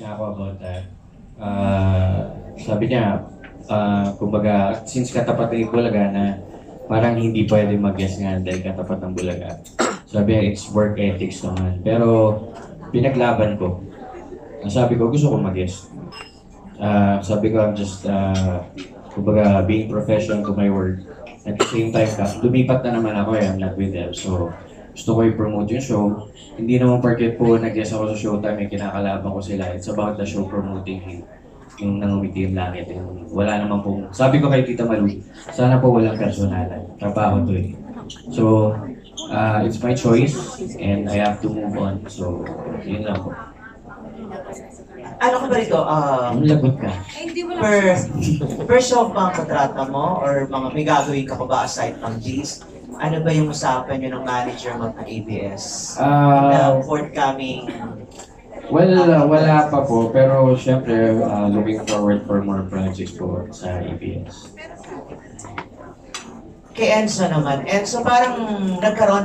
niya ako about that. Ah, sabi niya, ah, kumbaga, since katapat ng Bulaga na parang hindi pwede mag-guess nga dahil katapat ng Bulaga. Sabi niya, it's work ethics naman. Pero pinaglaban ko. Sabi ko, gusto ko mag-guess. Ah, sabi ko, I'm just, ah, kumbaga, being professional to my work. At the same time, lumipat na naman ako eh, I'm not with them. So, gusto ko i-promote yung show. Hindi naman porket po nag-guest ako sa showtime, may kinakalaban ko sila. It's about the show promoting yung, yung nangumiti yung langit. Yung, wala naman po. Sabi ko kay Tita Malu, sana po walang personalan. Trabaho to eh. So, uh, it's my choice and I have to move on. So, yun lang po. Ano ka ba rito? Ah, Ang lagot ka. Ay, hindi mo lang. per, per show ba ang kontrata mo? Or mga may gagawin ka pa ba aside from this? Ano ba yung usapan nyo ng manager mo ng ABS? Ah, na forthcoming Well, uh, wala pa po, pero syempre, uh, looking forward for more projects po sa ABS. kay Enzo naman. Enzo, parang nagkaroon